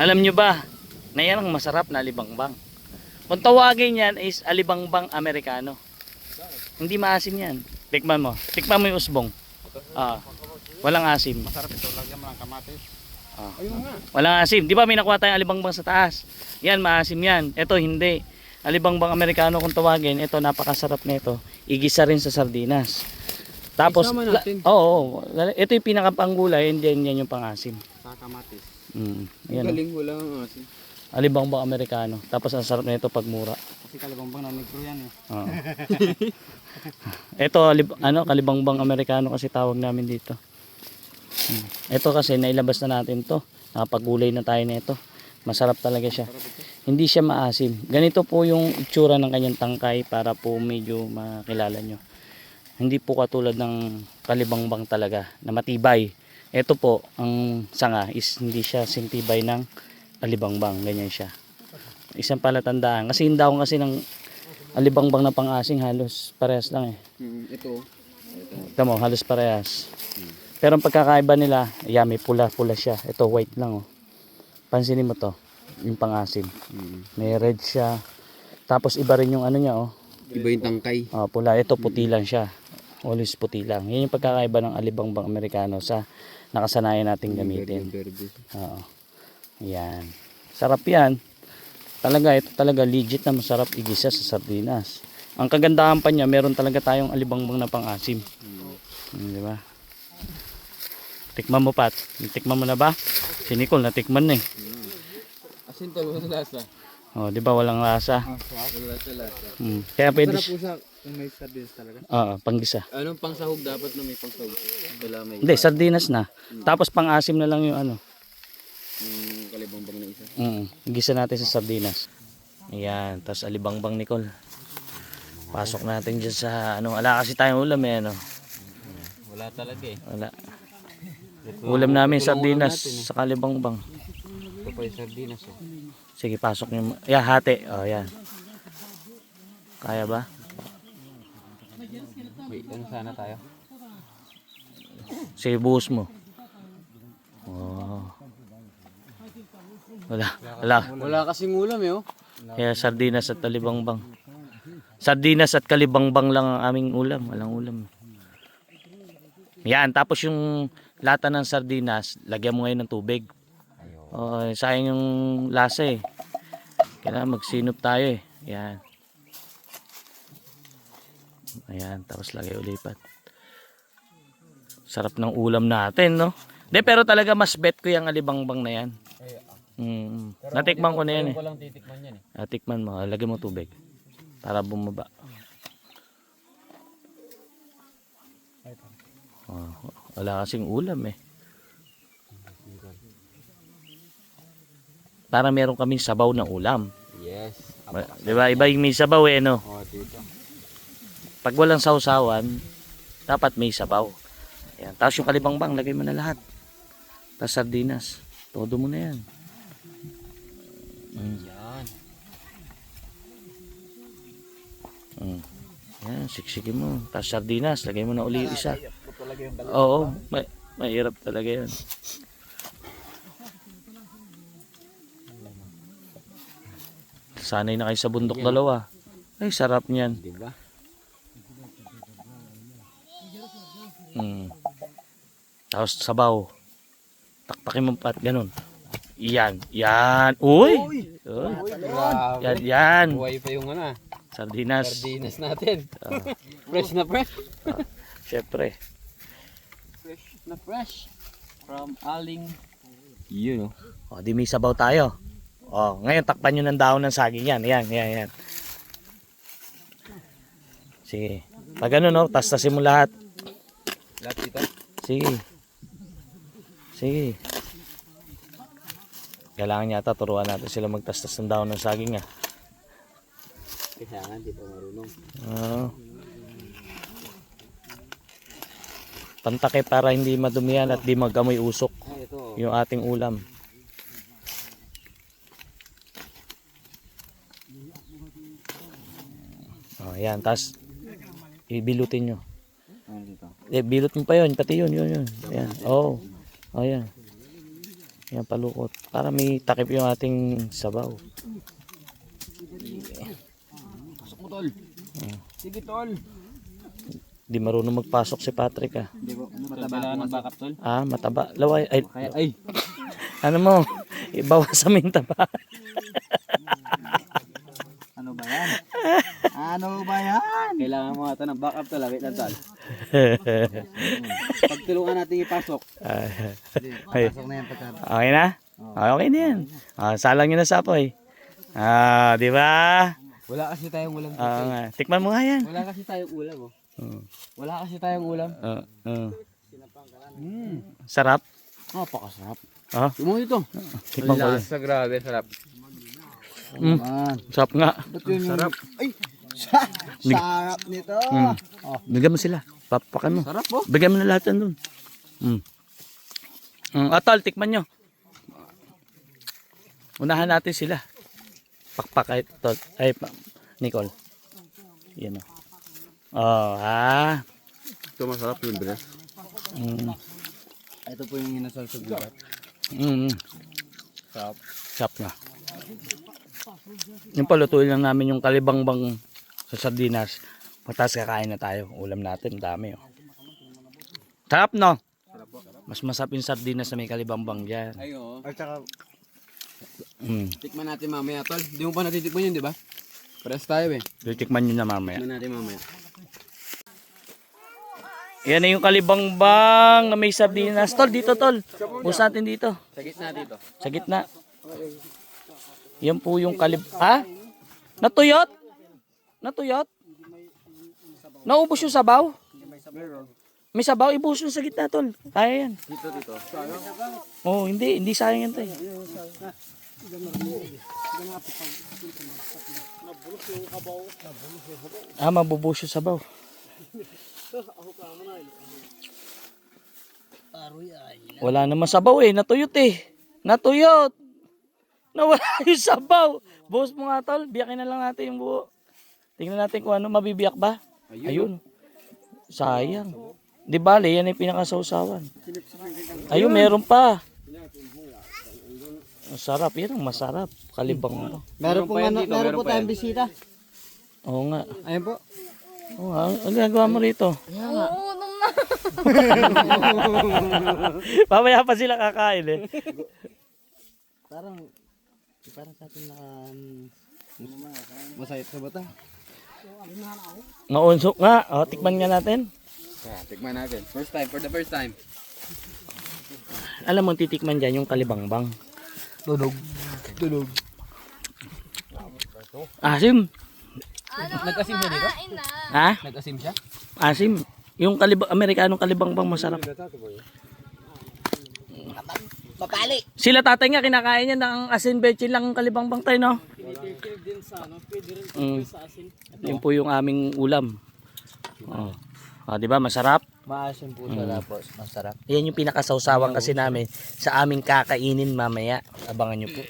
Alam nyo ba, na yan ang masarap na alibangbang. Kung tawagin yan is alibangbang Amerikano. Hindi maasim yan. Tikman mo. Tikman mo yung usbong. Ah, walang asim. Masarap ito. Lagyan mo ng kamatis. Ah. Walang asim. Di ba may nakuha tayong alibangbang sa taas? Yan, maasim yan. Ito, hindi. Alibangbang Amerikano kung tawagin, ito, napakasarap nito. Igisa rin sa sardinas. Tapos, oo, oo. ito yung pinakapanggulay, hindi yan, yan yung pangasim. Sa kamatis. Mm, yan, oh. Galing wala nga asin. alibangbang Amerikano. Tapos, ang sarap nito pag mura. Kasi kalabangbang na negro yan eh. Oo. ito, alib- ano, kalibangbang Amerikano kasi tawag namin dito. Mm. Ito kasi, nailabas na natin to. Nakapagulay na tayo nito. Masarap talaga siya. Hindi siya maasim. Ganito po yung itsura ng kanyang tangkay para po medyo makilala nyo. Hindi po katulad ng kalibangbang talaga na matibay. Ito po, ang sanga is hindi siya sintibay ng alibangbang. Ganyan siya. Isang palatandaan. Kasi yung daon kasi ng alibangbang na pang-asing halos parehas lang eh. Hmm, ito. Ito mo, halos parehas. Pero ang pagkakaiba nila, yeah, may pula-pula siya. Ito white lang oh. Pansinin mo to, yung pang-asim. Hmm. May red siya. Tapos iba rin yung ano niya oh. Iba yung tangkay. Ah, pula. Ito puti lang siya. Always puti lang. Yan yung pagkakaiba ng alibangbang Amerikano sa nakasanayan nating gamitin. Oo. Yan. Sarap yan. Talaga, ito talaga legit na masarap igisa sa sardinas. Ang kagandahan pa niya, meron talaga tayong alibangbang na pang-asim. Hmm, di ba? Tikman mo, Pat. Tikman mo na ba? Si Nicole, natikman na eh. Asin tol, wala lasa. Oh, di ba walang lasa? Wala sa lasa. Hmm. Kaya pwede Sarap siya. po kung may sardines talaga. Oo, panggisa. Anong pangsahog dapat na may pangsahog? Wala may Hindi, sardinas na. Tapos pang-asim na lang yung ano. yung kalibangbang na isa. Mm, gisa natin sa sardinas. Ayan, tapos alibangbang Nicole. Pasok natin dyan sa ano, wala kasi tayong ulam eh ano. Wala talaga eh. Wala. Ulam namin sardinas sa kalibangbang. Ito pa yung sardinas eh. Sige, pasok niyo. Yeah, hati. Oh, yan. Kaya ba? Wait, ano sana tayo? Sige, buhos mo. Oh. Wala. Wala. Wala kasing ulam eh oh. Kaya sardinas at kalibangbang. Sardinas at kalibangbang lang ang aming ulam. Walang ulam. Yan. Tapos yung lata ng sardinas, lagyan mo ngayon ng tubig. Oh, sayang yung lasa eh. Kailangan magsinop tayo eh. Yan. Ayan. Tapos lagay ulipat. Sarap ng ulam natin, no? De, pero talaga mas bet ko yung alibangbang na yan. Mm, natikman ko na yan eh. Walang titikman yan eh. Ah, tikman mo, lagyan mo tubig para bumaba. Oh, wala kasing ulam eh. Para meron kaming sabaw ng ulam. Yes. Di ba? Iba yung may sabaw eh, no? Oh, dito. Pag walang sausawan, dapat may sabaw. Ayan. Tapos yung kalibangbang, lagay mo na lahat. Tapos sardinas. Todo mo na yan. Mm. Yan. Mm. Yan, siksikin mo. Tapos sardinas, lagay mo na uli yung isa. Oo, may, mahirap talaga yan. Sanay na kayo sa bundok dalawa. Ay, sarap niyan. Di ba? Mm. Tapos sabaw. Takpakin mo pat ganun. Yan, yan. Uy! Uy. Yan, yan. Buhay pa yung ano ah. Sardinas. Sardinas natin. Ah, fresh na fresh. Syempre. Fresh na fresh. From Aling. Yun oh. O, di may sabaw tayo. O, ngayon takpan nyo ng dahon ng saging yan. Yan, yan, yan. Sige. Pag ano no, tastasin mo lahat. Lahat dito. Sige. Sige. Kailangan yata turuan natin sila magtastas ng dahon ng saging ah. Kailangan di pa marunong. Oo. Pantake para hindi madumihan at di magamoy usok Ay, ito. yung ating ulam. Oh, yan. Tapos, ibilutin nyo. Dito? Eh, bilot mo pa yun. Pati yun, yun, yun. Ayan. Oh. oh, yan. Yan palukot. Para may takip yung ating sabaw. Pasok mo, tol. Sige, tol. Di marunong magpasok si Patrick ah. Hindi ko, mataba ng backup, tol. Ah, mataba. Laway. Ay, ay. ano mo? Ibawas sa yung taba. Ano ba yan? ano ba yan? Kailangan mo ata ng backup, tol. Wait lang, tol. Pagtulungan natin ipasok. Ah, ay. Pasok na yan, pagkat. okay na? Ah, okay na yan. Ah, salang yun na sa apoy. Ah, di ba? Wala kasi tayong ulam. Ah, nga. tikman mo nga yan. Wala kasi tayong ulam, oh. Mm. Wala kasi tayong ulam. Ah, ah. Mm. sarap. Napakasarap. Ah, Timo ito. tikman ko yan. Lasa, grabe, sarap. Mm, sarap nga. Sarap? Ay, sarap nito. Mm. Bigyan mo sila. Papakan mo. Sarap, oh. Bigyan mo na lahat yan dun. Mm. Mm, atol, tikman nyo. Unahan natin sila. Pakpak ay tol. Ay, pa, Nicole. Yan o. Oh, ha? Ito masarap yun, bro. Mm, Ito po yung hinasal sa gubat. mm, Sarap. sarap nga. Yung palutuin lang namin yung kalibangbang sa sardinas. Patas kakain na tayo. Ulam natin, dami oh. Sarap no? Mas masarap yung sardinas na may kalibangbang dyan. Ay, oo. At saka, Mm. tikman natin mamaya, tol. Hindi mo pa natitikman yun, di ba? Pares tayo, eh. Titikman nyo na mamaya. Tikman natin mamaya. Yan na yung kalibangbang na may sardinas. Tol, dito tol. Bus natin dito. Sa gitna dito. Sa gitna. Yan po yung kalib... Ha? Natuyot? Natuyot? Naubos yung sabaw? May sabaw, ibuhos sa gitna tol. Kaya yan. Dito, dito. Oh, hindi. Hindi sayang yan tayo. Ah, mabubuhos yung sabaw. Wala naman sabaw eh. Natuyot eh. Natuyot. Nawala yung sabaw. Buhos mo nga tol. Biyakin na lang natin yung buo. Tingnan natin kung ano. Mabibiyak ba? Ayun. Sayang. Di bale, yan yung pinakasawsawan. Ayun, meron pa. Ang sarap. Yan ang masarap. Kalibang ano. Meron po ano, meron po tayong bisita. Oo nga. Ayun po. Oo nga. Ang gagawa mo rito? Oo, nung na. Mamaya pa sila kakain eh. Parang, parang sa atin naka, masayip sa bata. Naunsok nga. O, tikman nga natin. Yeah, tikman natin. First time, for the first time. Alam mo, titikman dyan yung kalibangbang. Tunog. Tunog. Asim. Ano? Nag-asim siya dito? Ha? Nag-asim siya? Asim. Yung kalibang, Amerikanong kalibangbang masarap. Papali. Sila tatay nga kinakain niya ng asin bechin lang ang kalibangbang tayo, no? Mm. Yun po yung aming ulam. Oh. Ah, 'di ba? Masarap. Maasim po siya tapos masarap. Yan yung pinakasawsawan kasi namin sa aming kakainin mamaya. Abangan nyo po.